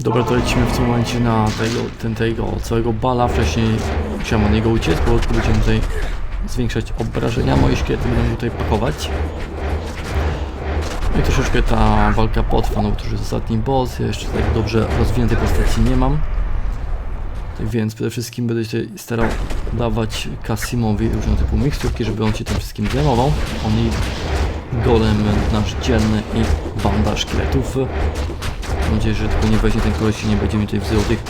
Dobra, to lecimy w tym momencie na tego, ten, tego całego bala. Wcześniej musiałem od niego uciec, bo będziemy tutaj zwiększać obrażenia. Moje szkielety będą tutaj pakować. No i troszeczkę ta walka potrwa, no bo to już jest ostatni boss. Ja jeszcze tak dobrze rozwiniętej postaci nie mam. Tak więc przede wszystkim będę się starał dawać Kasimowi różne typu miksturki, żeby on się tym wszystkim zajmował. On i golem nasz dzienny i banda szkieletów. Mam nadzieję, że tylko nie weźmie ten koleś i nie będzie mi tutaj wzywał tych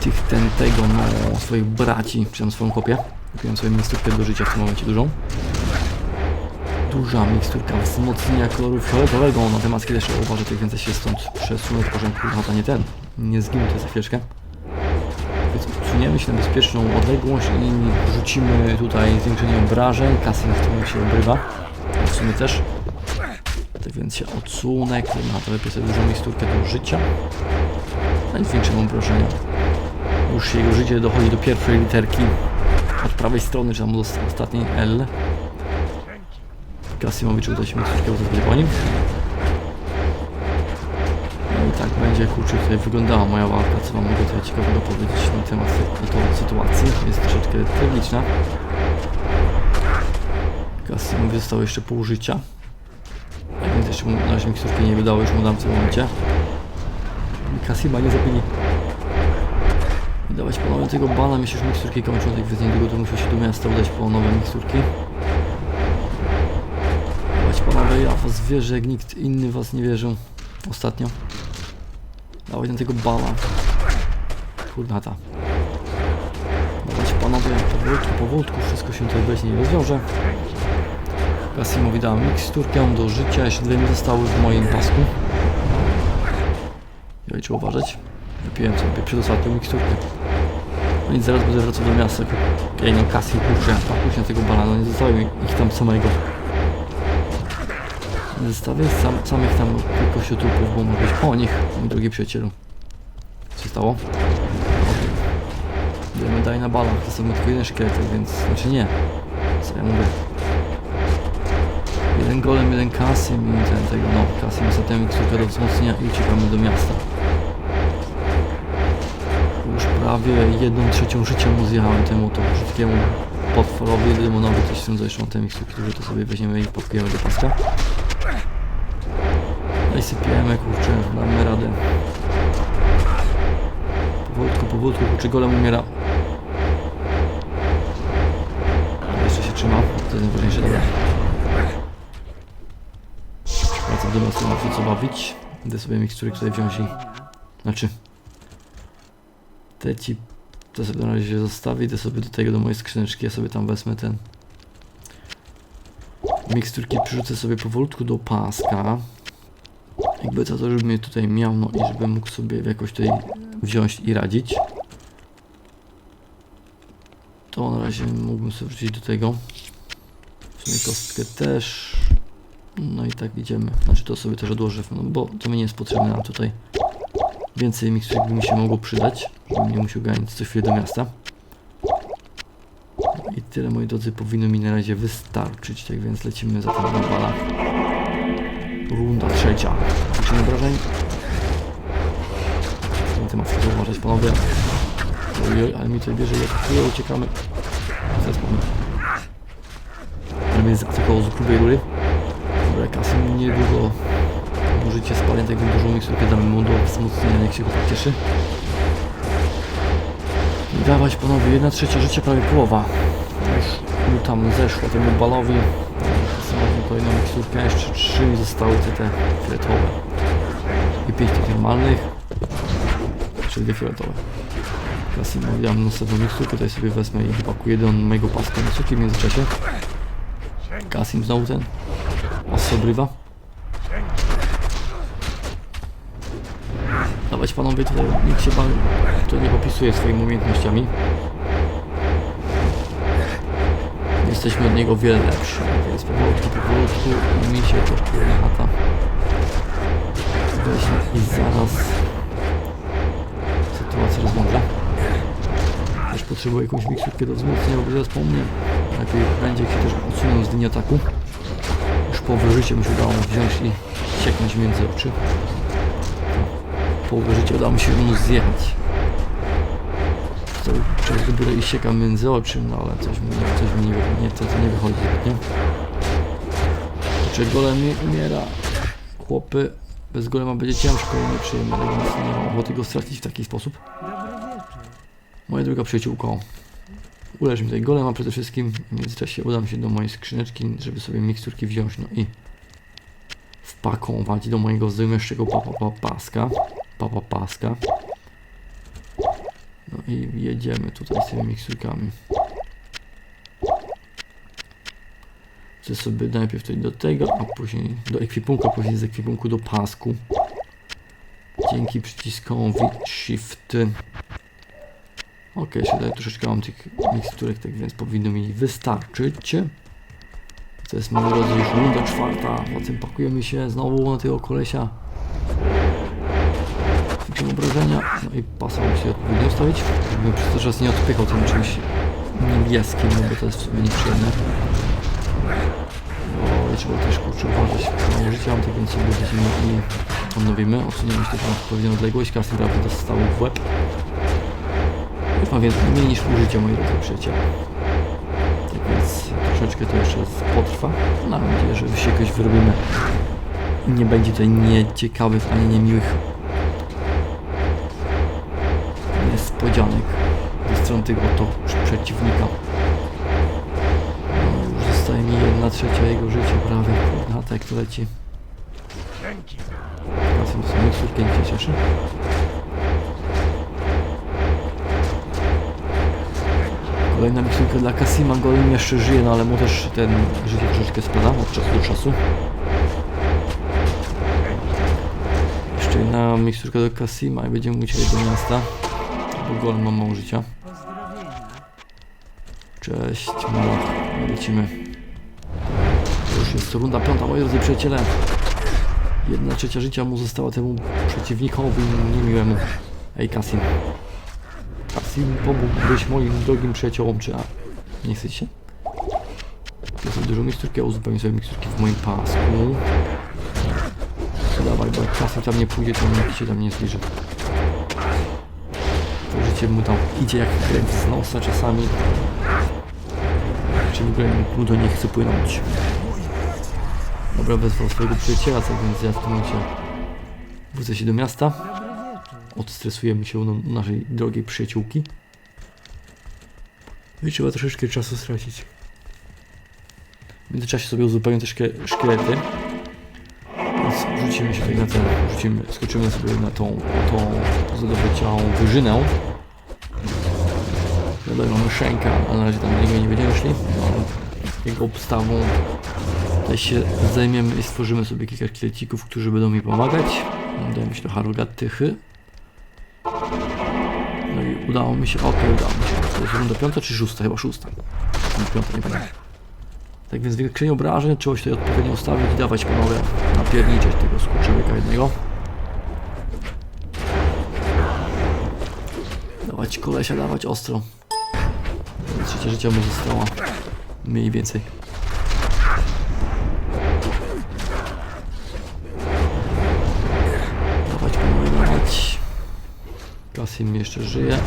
tych ten tego no swoich braci, czy tam swoją kopię. Kupiłem sobie miksturkę do życia w tym momencie dużą. Duża miksturka wzmocnienia koloru fioletowego. Na te maski też trzeba uważać, tak więc ja się stąd przesunę w porządku. No to nie ten. Nie zginę tutaj za chwileczkę. Więc usuniemy się na bezpieczną odległość i rzucimy tutaj zwiększenie obrażeń. Kasy w tym momencie obrywa. W sumie też. Więc się odsunę, to lepiej sobie dużą miksturkę do życia. No i zwiększymy obrażenia. Już jego życie dochodzi do pierwszej literki od prawej strony, czy tam ost- ostatniej L. Kasimowi uda się miksturkę, będzie po nim. No i tak będzie kurczę tutaj wyglądała moja walka, co wam mogę tutaj ciekawego powiedzieć na temat tej sytuacji. Jest troszeczkę tragiczna. Kasimowi zostało jeszcze pół życia. Więc jeszcze mu na razie nie wydało, już mu dam w tym momencie. Kasima nie zabili. I dawać po nowe tego bana, myślę, że miksturki kończą, tak więc niedługo to muszę się do miasta udać po nowe miksturki. Dawać panowie, ja was wierzę, jak nikt inny was nie wierzył ostatnio. Dawaj na tego bala. Kurnata. Dawać panowie, powolutku, powolutku, wszystko się tutaj niej rozwiąże. Kasimowi dałem miksturkę do życia, jeszcze dwie mi zostały w moim pasku. I trzeba uważać. Wypiłem sobie przedostatnią miksturkę. No i zaraz będę wracał do miasta. Ej no kasy kurczę, pakuj się na tego balana, nie zostawię ich tam samego. Nie zostawię sam, samych tam kilkościu trupów, bo może być po nich, mój drogi przyjacielu. Co stało? Idziemy dalej na balach, to są tylko jeden szkielet, więc, znaczy nie. Co ja mówię? Jeden golem, jeden Kasim i ten tego, no, Kasim ostatnią miksturkę do wzmocnienia i uciekamy do miasta. Już prawie jedną trzecią życia mu zjechałem temu to brzydkiemu potworowi demonowi, coś są zresztą te miksturki, które to sobie weźmiemy i pakujemy do paska. No i sypiemy, kurczę, damy radę. Powolutku, powolutku, kurczę, golem umiera. Jeszcze się trzyma, to jest najważniejsze, dobra. Miasta, ma się co bawić. Idę sobie mikstury tutaj wziąć i... Znaczy... Te ci... To sobie na razie zostawię, idę sobie do tego, do mojej skrzyneczki, ja sobie tam wezmę ten... Miksturki przerzucę sobie powolutku do paska. Jakby co to, żebym je tutaj miał, no i żebym mógł sobie jakoś tutaj wziąć i radzić. To na razie mógłbym sobie wrzucić do tego. W sumie kostkę też. No i tak idziemy. Znaczy to sobie też odłożę, no bo to mi nie jest potrzebne nam tutaj. Więcej miksturek by mi się mogło przydać, żebym nie musiał ganiać co chwilę do miasta. I tyle moi drodzy powinno mi na razie wystarczyć, tak więc lecimy za na bala. Runda trzecia. Liczymy obrażeń. Na temat chcę uważać panowie. Ojoj, ale mi tutaj bierze jak chwilę uciekamy. Zaraz. Ale mnie zaatakował z grubej rury. Niedługo użycie spaleń, tak więc dużą miksturkę damy mu do wzmocnienia, jak się go tak cieszy. Dawać panowie, jedna trzecia życia, prawie połowa. Już mu tam zeszło temu balowi. Kasimowi kolejną miksturkę, jeszcze trzy mi zostały te, te fioletowe. I pięć tych normalnych. Czy dwie fioletowe. Kasimowi dam następną miksturkę, tutaj sobie wezmę i pakuję do mojego paska na w międzyczasie. Kasim znowu ten. Osobrywa. Dawać panowie tutaj, nikt się tutaj nie popisuje swoimi umiejętnościami. Jesteśmy od niego wiele lepsi, więc powolutku, powolutku mi się to lata. Weźmy i zaraz sytuacja rozmądra. Też potrzebuję jakąś miksturkę do wzmocnienia, bo zaraz po mnie lepiej będzie, jak się też odsunął z linii ataku. Już połowę życia mi się udało wziąć i sieknąć między oczy. Połowę życia udało mi się mu zjechać. Cały czas do góry i siekam między oczy, no ale coś mi, coś mi nie, nie, to, to nie wychodzi zbytnio. Czy golem mi umiera? Chłopy, bez golema będzie ciężko i nieprzyjemnie, ale więc nie mam ochoty go stracić w taki sposób. Moja druga przyjaciółko, uleż mi tutaj golema przede wszystkim. W międzyczasie udam się do mojej skrzyneczki, żeby sobie miksturki wziąć, no i wpakować do mojego zajmieszczego papa pa, paska. Papa paska. No i jedziemy tutaj z tymi miksturkami. Chcę sobie najpierw tutaj do tego, a później do ekwipunku, a później z ekwipunku do pasku. Dzięki przyciskowi Shift. Ok, jeszcze tutaj troszeczkę mam tych miksturek, tak więc powinno mi wystarczyć. To jest moi drodzy już runda czwarta, potem pakujemy się znowu na tego kolesia. Zwiększam obrażenia, no i pasa muszę się odpowiednio ustawić, żebym przez to czas nie odpychał tym czymś niebieskim, no bo to jest w sumie nieprzyjemne. Bo trzeba też kurczę uważać, mało życia mam, tak więc sobie lecimy i odnowimy. Odsuniemy się też na odpowiednią odległość, kasy prawie dostał w łeb. Już mam mniej niż pół życia, moi drodzy. Tak więc troszeczkę to jeszcze potrwa. Mam nadzieję, że się jakoś wyrobimy. Nie będzie tutaj nieciekawych ani niemiłych niespodzianek ze strony tego oto przeciwnika. No, już zostaje mi jedna trzecia jego życia prawie. Kurna, tak to leci. Teraz są sobie miksturki, nie się cieszy. Kolejna miksturka dla Kasima, Golem jeszcze żyje, no ale mu też ten życie troszeczkę spada od czasu do czasu. Jeszcze jedna miksturka do Kasima i będziemy musieli do miasta, bo Golem ma mało życia. Cześć, Malak, lecimy. Już jest runda piąta, moi drodzy przyjaciele. Jedna trzecia życia mu została temu przeciwnikowi niemiłemu. Ej, Kasim. Kasim, pomógłbyś moim drogim przyjaciołom, czy a nie chcecie? Ja sobie dużo miksturki, a uzupełnię sobie miksturki w moim pasku. Dawaj, bo jak Kasim tam nie pójdzie, to nikt się tam nie zbliży. To życie mu tam idzie jak krew z nosa czasami. Czy w ogóle mu do nie chce płynąć. Dobra, wezwał swojego przyjaciela, tak więc ja w tym momencie wrócę się do miasta. Odstresujemy się u naszej drogiej przyjaciółki. No i trzeba troszeczkę czasu stracić. W międzyczasie sobie uzupełnię szkie- szkielety. Więc rzucimy się tutaj na ten, rzucimy, skoczymy sobie na tą, tą zdobyciałą wyżynę. Tutaj mamy Szenka, ale na razie tam do niego nie będziemy szli. Jego obstawą tutaj się zajmiemy i stworzymy sobie kilka szkielecików, którzy będą mi pomagać. Dajmy się trochę rogatychy. No i udało mi się, okej, udało mi się. To jest runda piąta czy szósta? Chyba szósta. Piąta, nie pamiętam. Tak więc zwiększenie obrażeń trzeba się tutaj odpowiednio ustawić i dawać panowie napierniczeć tego skurczybyka jednego. Dawać kolesia, dawać ostro. Trzecia życia mu została. Mniej więcej. Dawać panowie, dawać. Kasim jeszcze żyje.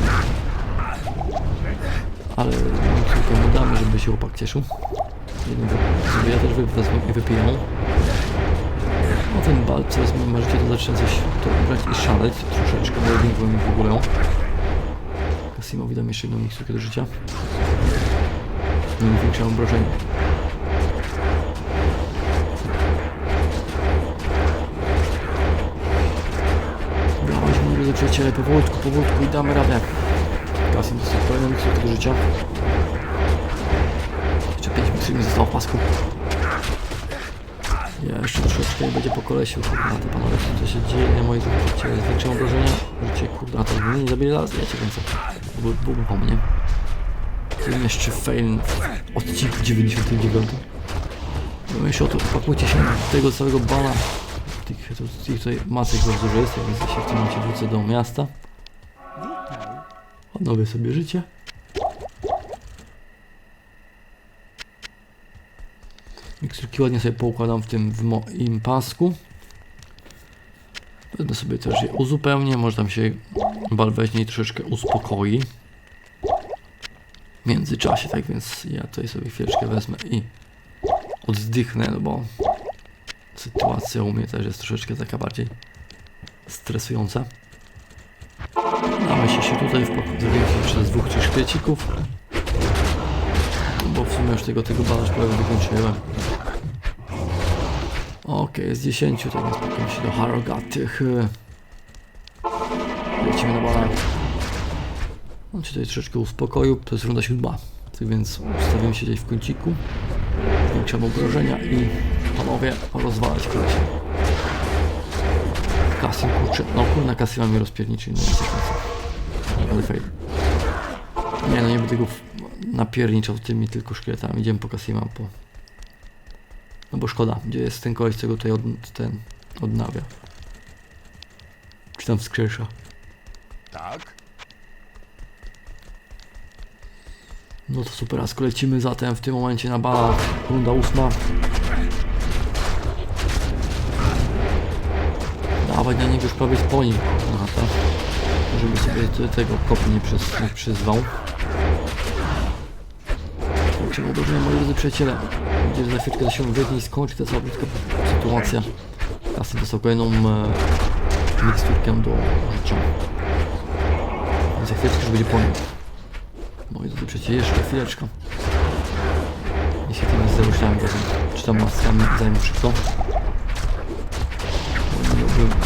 Ale kilka mu damy, żeby się opak cieszył. Sobie ja też wy- wypiję. No ten bal coraz mniej ma życie, to zaczyna coś to brać i szaleć troszeczkę, bo jedynkę mi w ogóle. Kasimowi dam jeszcze jedną miksturkę do życia. I większe obrażenia. Dawaj, moi drodzy przyjaciele, powolutku, powolutku i damy radę. Kasim dostał kolejną miksturkę do życia. Jeszcze 5 miksturek mi zostało w pasku. Ja jeszcze troszeczkę i będzie po kolesiu. Kurna, te panowie, co się dzieje, moi drodzy przyjaciele, zwiększą obrażenia. Życie, kurna, to nie zabije zaraz, ja cię kręcę. Byłby po mnie. Jeszcze fail w odcinku 99. No jeszcze o to, pakujcie się tego całego bana. Tych, tych tutaj macek bardzo dużo jest, więc ja się w tym momencie wrócę do miasta. Odnowię sobie życie. Miksturki ładnie sobie poukładam w tym w moim pasku. Będę sobie też je uzupełnię, może tam się bal weźmie i troszeczkę uspokoi. Międzyczasie, tak więc ja tutaj sobie chwileczkę wezmę i oddychnę, no bo sytuacja u mnie też jest troszeczkę taka bardziej stresująca. Damy się się tutaj w zawiesić przez dwóch czy szkielecików. No bo w sumie już tego, tego bala prawie wykończyłem. Okej, jest 10, tak więc spotkamy się do Harrogatych. Lecimy na bala. On się tutaj troszeczkę uspokoił, to jest runda siódma. Tak więc ustawimy się tutaj w kąciku. Zwiększamy obrażenia i panowie rozwalać kolesia. Kasy kurczę, no kurna kasy mam mnie rozpierniczy, no kasy. Ale fail. Nie no, nie będę go napierniczał tymi tylko szkieletami, idziemy po Kasima, po... No bo szkoda, gdzie jest ten koleś, co go tutaj od, ten odnawia. Czy tam wskrzesza. Tak? No to super, a lecimy zatem w tym momencie na bala, runda ósma. Dawać na niego już prawie po nim, Aha, tak. Żeby sobie te- tego kopu nie, przys, nie przyzwał. Kurczę, uderzymy moi drodzy przyjaciele. Gdzie za chwilkę to się wytnie i skończy ta cała brzydka sytuacja. Kasy dostał kolejną e, miksturkę do życia. Za chwileczkę już będzie po nim. Moi drodzy przyjaciele, jeszcze chwileczkę. I się tymi zaruszami czy tam maskami zajmą szybko.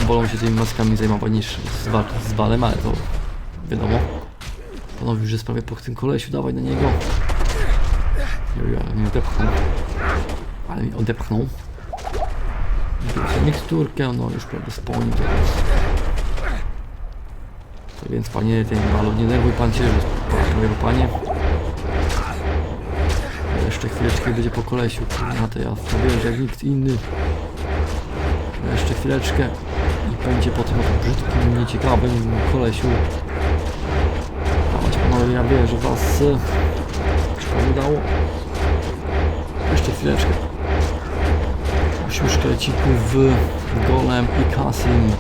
Wolą się tymi maskami zajmować niż z, wa- z balem, ale to wiadomo. Panowie już jest prawie po tym kolesiu, dawaj na niego. Jo, ja mnie odepchnął. Ale mi odepchnął. Miksturkę, no już prawie spełnił teraz. Więc panie, ten balon, nie nerwuj pan się, że po panie. Jeszcze chwileczkę będzie po kolesiu, kurwa, to ja w to wierzę jak nikt inny. Jeszcze chwileczkę i będzie po tym brzydkim, nieciekawym kolesiu. Dawać panowie, ja wierzę was. Czy udało? Jeszcze chwileczkę. Osiem szkielecików, golem i kasim.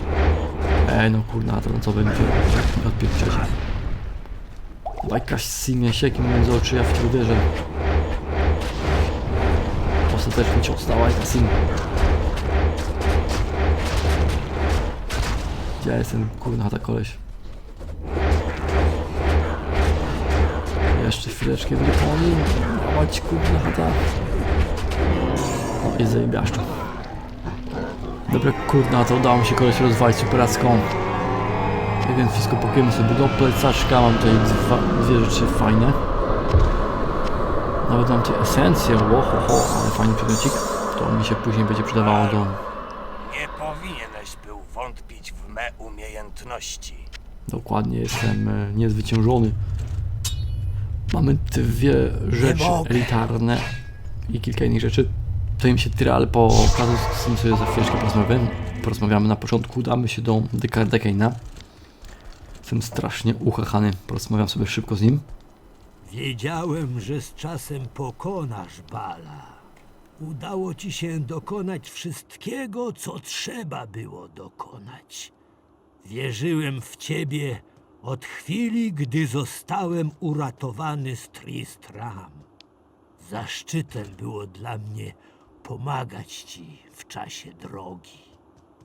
Ej, no kurna, to co będzie? Odpierdźcie. Dawaj kasimie, sieki między oczy, ja w ciebie wierzę. Ostateczny cios, dawaj kasim. Gdzie jest ten kurna ta koleś? Jeszcze chwileczkę będzie po nim. Kurna chata. O, i zajebiaszczo. Dobra kurna, to udało mi się koleś rozwalić superacką. Tak więc wszystko pokryjemy sobie do plecaczka. Mam tutaj dwa, dwie rzeczy fajne. Nawet mam tutaj esencję, ho, ho, ho, ale fajny przedmiocik. To mi się później będzie przydawało do Nie powinieneś był wątpić w me umiejętności. Dokładnie, jestem e, niezwyciężony. Mamy dwie rzeczy mogę. elitarne i kilka innych rzeczy. To im się tyle, ale po okazji z tym sobie za chwileczkę porozmawiamy. Porozmawiamy na początku, udamy się do Dekardekaina. Jestem strasznie uchachany, porozmawiam sobie szybko z nim. Wiedziałem, że z czasem pokonasz Bala. Udało ci się dokonać wszystkiego, co trzeba było dokonać. Wierzyłem w ciebie od chwili, gdy zostałem uratowany z Tristram. Zaszczytem było dla mnie pomagać ci w czasie drogi.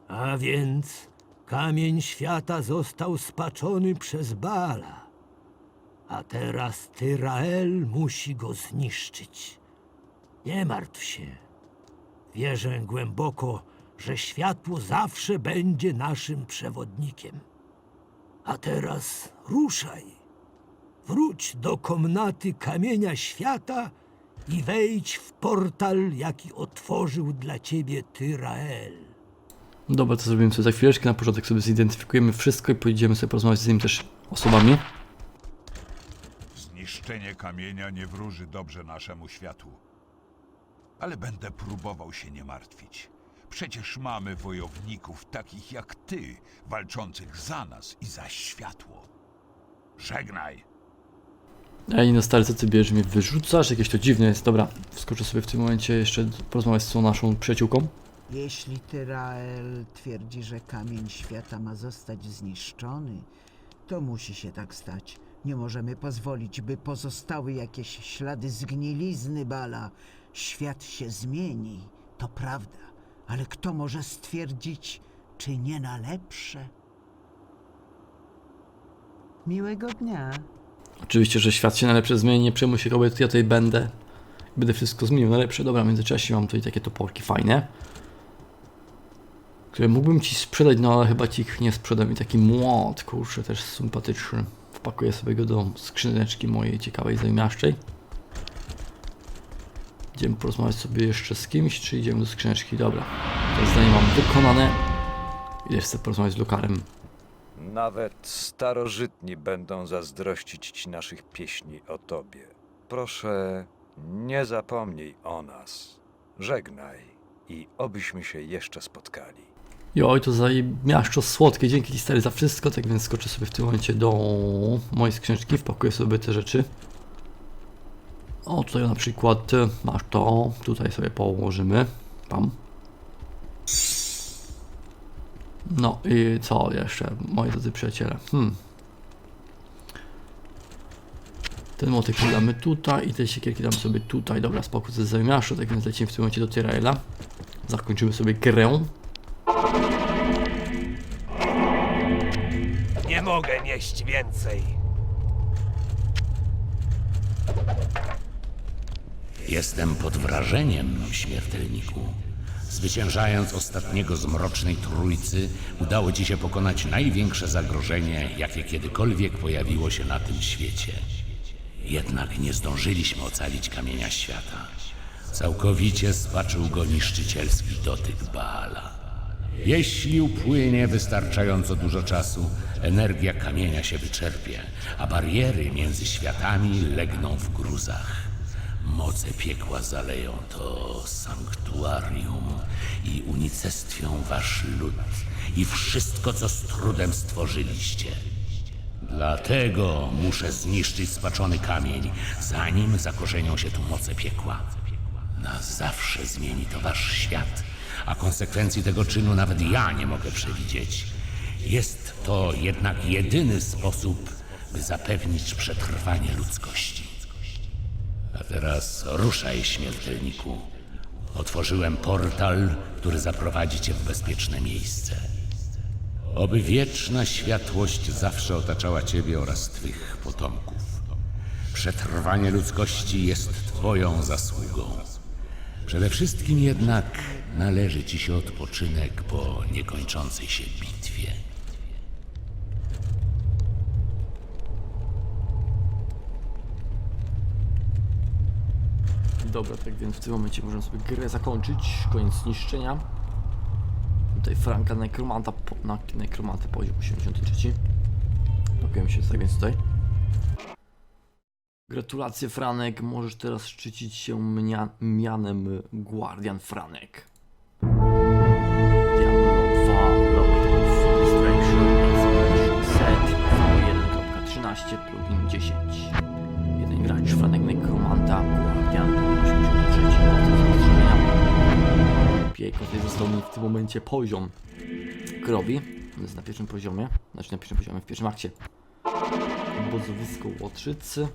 A więc kamień świata został spaczony przez Bala. A teraz Tyrael musi go zniszczyć. Nie martw się. Wierzę głęboko, że światło zawsze będzie naszym przewodnikiem. A teraz ruszaj. Wróć do komnaty kamienia świata i wejdź w portal, jaki otworzył dla ciebie Tyrael. Dobra, to zrobimy sobie za chwileczkę. Na początek sobie zidentyfikujemy wszystko i pojedziemy sobie porozmawiać z innymi też osobami. Zniszczenie kamienia nie wróży dobrze naszemu światu. Ale będę próbował się nie martwić. Przecież mamy wojowników takich jak ty, walczących za nas i za światło. Żegnaj! Ej, no stary, co ty bierzesz? Mnie wyrzucasz? Jakieś to dziwne jest. Dobra, wskoczę sobie w tym momencie jeszcze porozmawiać z tą naszą przyjaciółką. Jeśli Tyrael twierdzi, że kamień świata ma zostać zniszczony, to musi się tak stać. Nie możemy pozwolić, by pozostały jakieś ślady zgnilizny Bala. Świat się zmieni, to prawda, ale kto może stwierdzić, czy nie na lepsze? Miłego dnia. Oczywiście, że świat się na lepsze zmieni, nie przejmuj się kobiet, ja tutaj będę. Będę wszystko zmienił na lepsze. Dobra, w międzyczasie mam tutaj takie toporki fajne. Które mógłbym ci sprzedać, no ale chyba ci ich nie sprzedam. I taki młot, kurczę, też sympatyczny. Wpakuję sobie go do skrzyneczki mojej ciekawej zajmiaszczej. Idziemy porozmawiać sobie jeszcze z kimś, czy idziemy do skrzyneczki? Dobra, to zdanie mam wykonane. Idę sobie porozmawiać z Lukarem. Nawet starożytni będą zazdrościć ci naszych pieśni o tobie. Proszę, nie zapomnij o nas. Żegnaj i obyśmy się jeszcze spotkali. Joj, to miasto słodkie, dzięki Ci stary za wszystko, tak więc skoczę sobie w tym momencie do mojej skrzyneczki, wpakuję sobie te rzeczy. O, tutaj na przykład e, masz to, tutaj sobie położymy, pam. No i co jeszcze, moi drodzy przyjaciele, hmm. Ten motyk damy tutaj i te siekierki dam sobie tutaj, dobra, spokój ze zamiaszu, tak więc lecimy w tym momencie do Tyraela. Zakończymy sobie grę. Nie mogę nieść więcej. Jestem pod wrażeniem, śmiertelniku. Zwyciężając ostatniego z mrocznej trójcy, udało ci się pokonać największe zagrożenie, jakie kiedykolwiek pojawiło się na tym świecie. Jednak nie zdążyliśmy ocalić kamienia świata. Całkowicie spaczył go niszczycielski dotyk Baala. Jeśli upłynie wystarczająco dużo czasu, energia kamienia się wyczerpie, a bariery między światami legną w gruzach. Moce piekła zaleją to sanktuarium i unicestwią wasz lud i wszystko, co z trudem stworzyliście. Dlatego muszę zniszczyć spaczony kamień, zanim zakorzenią się tu moce piekła. Na zawsze zmieni to wasz świat, a konsekwencji tego czynu nawet ja nie mogę przewidzieć. Jest to jednak jedyny sposób, by zapewnić przetrwanie ludzkości. A teraz ruszaj, śmiertelniku. Otworzyłem portal, który zaprowadzi cię w bezpieczne miejsce. Oby wieczna światłość zawsze otaczała ciebie oraz twych potomków. Przetrwanie ludzkości jest twoją zasługą. Przede wszystkim jednak należy ci się odpoczynek po niekończącej się bitwie. Dobra, tak więc w tym momencie możemy sobie grę zakończyć. Koniec zniszczenia. Tutaj Franka Nekromanta, na Nekromanty poziom 83. Pakujemy się tak więc tutaj. Gratulacje Franek, możesz teraz szczycić się mianem Guardian Franek. V1.13 plugin 10 Jeden gracz, Franek Nekromanta, Guardian, 83 proces rozszerzenia. Pieko, tutaj został mi w tym momencie poziom krowi. On jest na pierwszym poziomie, znaczy na pierwszym poziomie, w pierwszym akcie. Obozowisko Łotrzycy.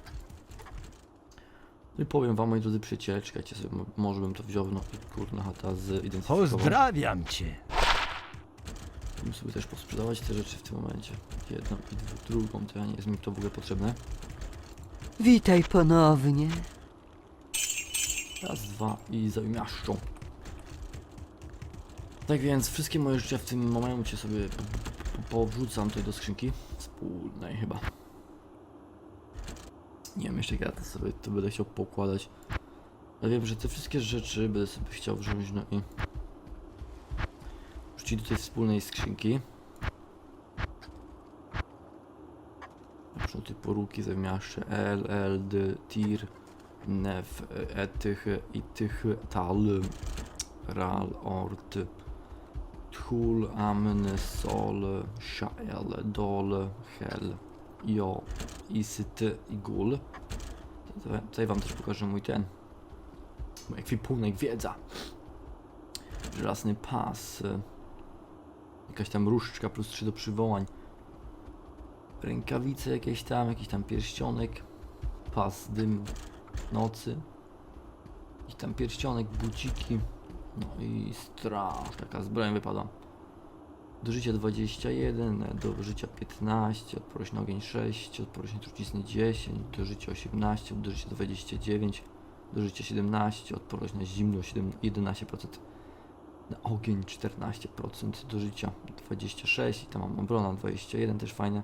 No i powiem wam, moi drodzy przyjaciele, czekajcie sobie, mo- może bym to wziął, no kurna chata z identyfikową. Pozdrawiam cię. Bym sobie też posprzedawać te rzeczy w tym momencie. Jedną i dwu- drugą, to ja nie jest mi to w ogóle potrzebne. Witaj ponownie. Raz, dwa i zamiaszczą. Tak więc wszystkie moje rzeczy w tym momencie sobie po- po- po- powrzucam tutaj do skrzynki wspólnej chyba. Nie wiem jeszcze jak ja to sobie to będę chciał pokładać. Ja wiem, że te wszystkie rzeczy będę sobie chciał wziąć no i wrzucić do tej wspólnej skrzynki. Przykład te poruki zamiaszcze L, L, D, Tir, Nef, Etych, Itych, Tal, Ral, Ort, Tchul, Amn, Sol, Shael, Dol, Hel, Jo, Isyt i Gul. Tutaj wam też pokażę mój ten. Mój ekwipunek, wiedza. Żelazny pas. Jakaś tam różdżka plus 3 do przywołań. Rękawice jakieś tam, jakiś tam pierścionek. Pas dym nocy. Jakiś tam pierścionek, buciki. No i straż, taka zbroja wypada. Do życia 21, do życia 15, odporność na ogień 6, odporność na trucizny 10, do życia 18, do życia 29, do życia 17, odporność na zimno 7, 11%, na ogień 14%, do życia 26 i tam mam obrona 21, też fajne.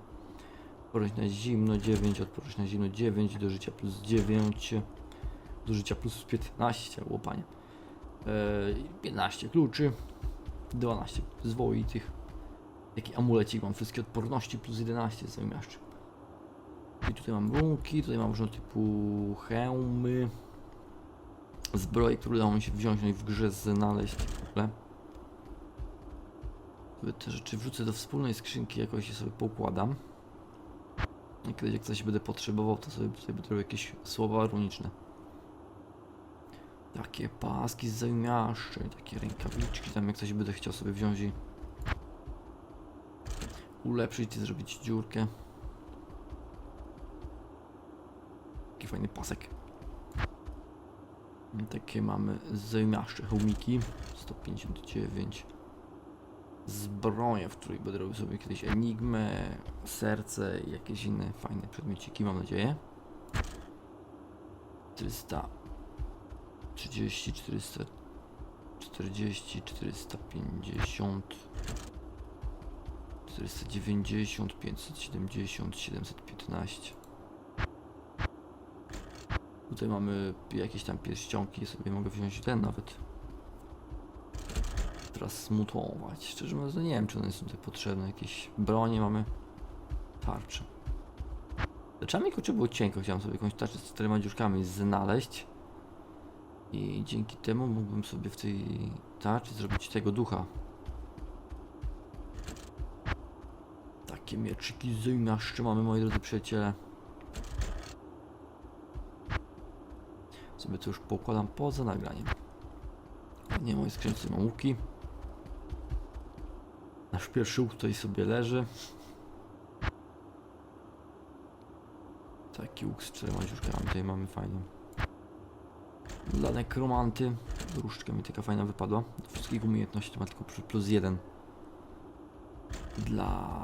Odporność na zimno 9, odporność na zimno 9, do życia plus 9, do życia plus 15, łopanie. Eee, 15 kluczy, 12 zwoitych. Jaki amulecik mam? Wszystkie odporności plus 11 zamiaszczy. I tutaj mam runki, tutaj mam różnego typu hełmy. Zbroje, które udało mi się wziąć, no i w grze znaleźć. Sobie te rzeczy wrzucę do wspólnej skrzynki, jakoś je sobie poukładam. I kiedyś jak coś będę potrzebował, to sobie tutaj będę jakieś słowa runiczne. Takie paski z zamiaszczy, takie rękawiczki, tam jak coś będę chciał sobie wziąć i ulepszyć i zrobić dziurkę. Taki fajny pasek. Takie mamy zajmiaszcze hełmiki. 159. Zbroje, w której będę robił sobie kiedyś enigmę, serce i jakieś inne fajne przedmiociki, mam nadzieję. 430, 440, 450. 490, 570, 715. Tutaj mamy jakieś tam pierścionki, sobie mogę wziąć ten nawet. Teraz smutować. Szczerze mówiąc, no nie wiem, czy one są tutaj potrzebne. Jakieś bronie mamy. Tarcze. Leczami kurczę było cienko, chciałem sobie jakąś tarczę z czterema dziurkami znaleźć. I dzięki temu mógłbym sobie w tej tarczy zrobić tego ducha. Takie mieczyki z zajmiaszczy mamy, moi drodzy przyjaciele. Sobie to już pokładam poza nagraniem. Nie moje skrzynce mam łuki. Nasz pierwszy łuk tutaj sobie leży. Taki łuk z czterema dziurkami tutaj mamy fajnie. Dla nekromanty różdżka mi taka fajna wypadła. Do wszystkich umiejętności ma tylko plus jeden. Dla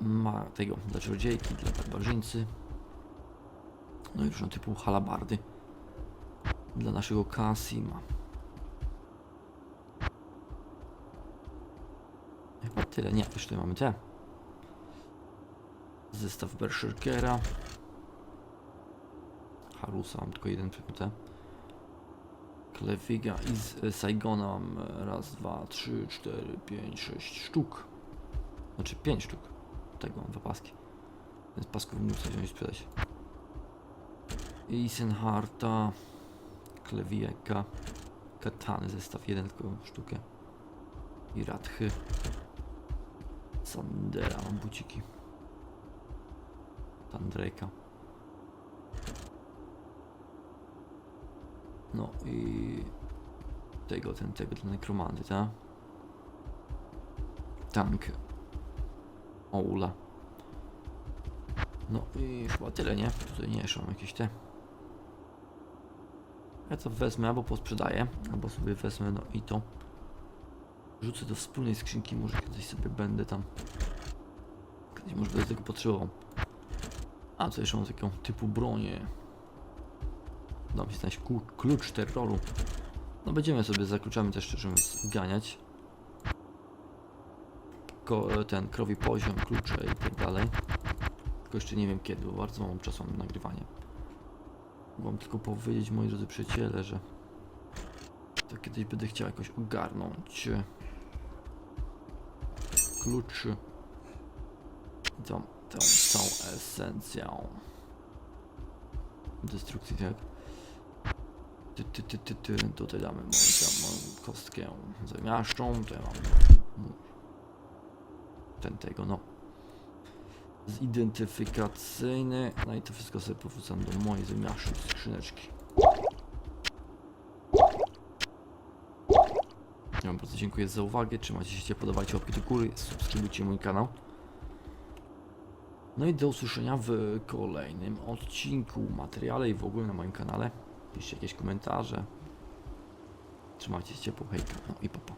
ma tego, dla czarodziejki, dla barbarzyńcy. No i różne typu halabardy. Dla naszego Kasima. Chyba tyle. Nie, jeszcze tutaj mamy te. Zestaw Berserkera. Harusa mam tylko jeden te. Klewiga i z e, Saigona mam raz, dwa, trzy, cztery, pięć, sześć sztuk. Znaczy pięć sztuk. Tego mam dwa paski. Więc pasków muszę wziąć i sprzedać. Isenharta. Klewijeka. Katany zestaw jeden tylko sztukę. I Radchy. Sandera mam buciki. Tandrejka. No i tego, ten, tego dla nekromanty, tak? Tank. Oula. No i chyba tyle, nie? Tutaj nie mam jakieś te. Ja to wezmę albo posprzedaję, albo sobie wezmę, no i to. Rzucę do wspólnej skrzynki, może kiedyś sobie będę tam. Kiedyś może będę tego potrzebował. A co jeszcze mam taką typu bronię. Dam się znaleźć klucz terroru. No będziemy sobie za kluczami też szczerze mówiąc ganiać. Ko ten krowi poziom, klucze i tak dalej. Tylko jeszcze nie wiem kiedy, bo bardzo mam czasu na nagrywanie. Mogę tylko powiedzieć moi drodzy przyjaciele, że to kiedyś będę chciał jakoś ogarnąć kluczy tą, tą, tą esencją destrukcji, tak? Ty, ty, ty, ty, ty. Tutaj damy moją, moją kostkę zamiaszczą, tutaj mam ten tego, no zidentyfikacyjny, no i to wszystko sobie powrócam do mojej zamiaszczej skrzyneczki. Ja dziękuję za uwagę, trzymajcie się ciepło, dawajcie łapki do góry, subskrybujcie mój kanał. No i do usłyszenia w kolejnym odcinku, materiale i w ogóle na moim kanale. Piszcie jakieś komentarze. Trzymajcie się ciepło, hejka, no i papa.